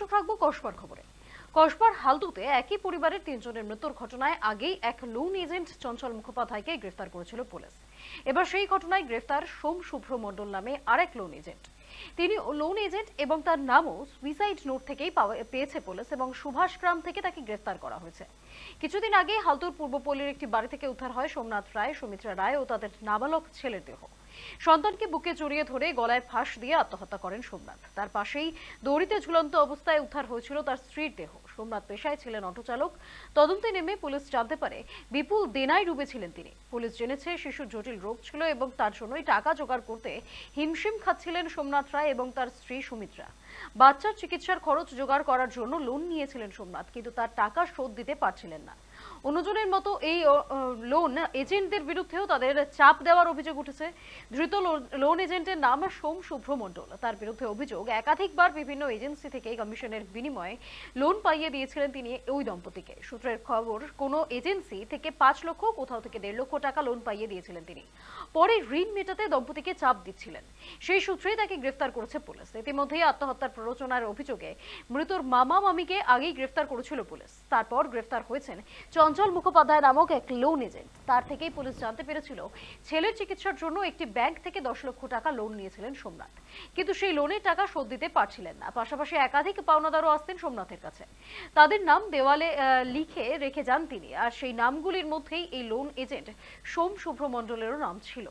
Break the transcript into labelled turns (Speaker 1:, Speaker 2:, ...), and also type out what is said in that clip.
Speaker 1: চোখ রাখব কসবার খবরে। কসবার হালদুতে একই পরিবারের তিনজনের মৃত্যুর ঘটনায় আগেই এক লোন এজেন্ট চঞ্চল মুখোপাধ্যায়কে গ্রেফতার করেছিল পুলিশ। এবার সেই ঘটনায় গ্রেফতার সোম শুভ্র মণ্ডল নামে আরেক লোন এজেন্ট তিনি লোন এজেন্ট এবং তার নামও সুইসাইড নোট থেকেই পেয়েছে পুলিশ এবং সুভাষ গ্রাম থেকে তাকে গ্রেফতার করা হয়েছে। কিছুদিন আগে হালতুর পূর্বপল্লীর একটি বাড়ি থেকে উদ্ধার হয় সোমনাথ রায়, সুমিত্রা রায় ও তাদের নাবালক ছেলের দেহ। সন্তানকে বুকে জড়িয়ে ধরে গলায় ফাঁস দিয়ে আত্মহত্যা করেন সোমনাথ। তার পাশেই দড়িতে ঝুলন্ত অবস্থায় উদ্ধার হয়েছিল তার স্ত্রীর দেহ। সোমনাথ পেশায় ছিলেন অটোচালক। তদন্তে নেমে পুলিশ জানতে পারে, বিপুল দেনায় ডুবেছিলেন তিনি। পুলিশ জেনেছে, শিশুর জটিল রোগ ছিল এবং তার জন্যই টাকা জোগাড় করতে হিমশিম খাচ্ছিলেন সোমনাথ রায় এবং তার স্ত্রী সুমিত্রা। বাচ্চার চিকিৎসার খরচ জোগাড় করার জন্য লোন নিয়েছিলেন সোমনাথ, কিন্তু তার টাকা শোধ দিতে পারছিলেন না। অন্যজনের মতো এই লোন এজেন্টদের বিরুদ্ধেও তাদের চাপ দেওয়ার অভিযোগ উঠেছে। ধৃত লোন এজেন্টের নাম সোম শুভ্র মণ্ডল। তার বিরুদ্ধে অভিযোগ একাধিকবার বিভিন্ন এজেন্সি থেকে কমিশনের বিনিময়ে লোন পাইয়ে দিয়েছিলেন তিনি ওই দম্পতিকে। সূত্রের খবর, কোনো এজেন্সি থেকে পাঁচ লক্ষ, কোথাও থেকে দেড় লক্ষ টাকা লোন পাইয়ে দিয়েছিলেন তিনি। পরে ঋণ মেটাতে দম্পতিকে চাপ দিচ্ছিলেন। সেই সূত্রেই তাকে গ্রেফতার করেছে পুলিশ। ইতিমধ্যেই আত্মহত্যার প্ররোচনার অভিযোগে মৃতর মামা মামিকে আগেই গ্রেফতার করেছিল পুলিশ। তারপর গ্রেফতার হয়েছেন চঞ্চল মুখোপাধ্যায় নামক এক লোন এজেন্ট তার থেকেই পুলিশ জানতে পেরেছিল, ছেলের চিকিৎসার জন্য একটি ব্যাংক থেকে দশ লক্ষ টাকা লোন নিয়েছিলেন সোমনাথ। কিন্তু সেই লোনের টাকা শোধ দিতে পারছিলেন না। পাশাপাশি একাধিক পাওনাদারও আসতেন সোমনাথের কাছে। তাদের নাম দেওয়ালে লিখে রেখে যান তিনি। আর সেই নামগুলির মধ্যেই এই লোন এজেন্ট সোম শুভ্র মণ্ডলেরও নাম ছিল।